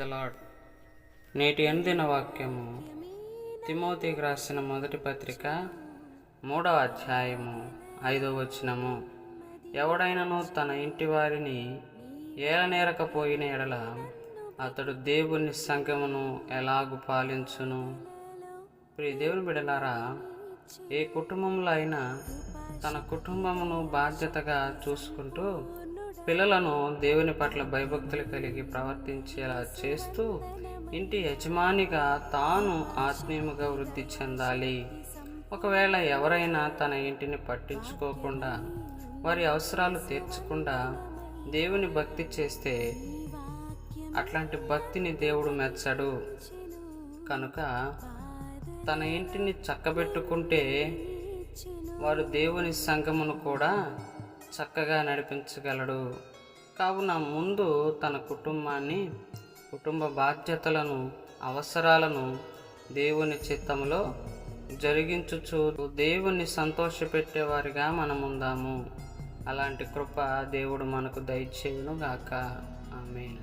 The నేటి అందిన వాక్యము తిమోతికి రాసిన మొదటి పత్రిక మూడవ అధ్యాయము ఐదవ వచనము. ఎవడైనను తన ఇంటి వారిని ఏలనేరకపోయిన ఎడల అతడు దేవుని సంఘమును ఎలాగు పాలించును? ప్రియ దేవుని బిడలారా ఏ కుటుంబంలో అయినా తన కుటుంబమును బాధ్యతగా చూసుకుంటూ పిల్లలను దేవుని పట్ల భయభక్తులు కలిగి ప్రవర్తించేలా చేస్తూ ఇంటి యజమానిగా తాను ఆత్మీయముగా వృద్ధి చెందాలి. ఒకవేళ ఎవరైనా తన ఇంటిని పట్టించుకోకుండా వారి అవసరాలు తీర్చకుండా దేవుని భక్తి చేస్తే అట్లాంటి భక్తిని దేవుడు మెచ్చడు. కనుక తన ఇంటిని చక్కబెట్టుకుంటే వారు దేవుని సంఘమును కూడా చక్కగా నడిపించగలడు. కావున ముందు తన కుటుంబాన్ని కుటుంబ బాధ్యతలను అవసరాలను దేవుని చిత్తంలో జరిగించుచు దేవుని సంతోషపెట్టేవారిగా మనం ఉందాము అలాంటి కృప దేవుడు మనకు దయచేయును గాక ఆమె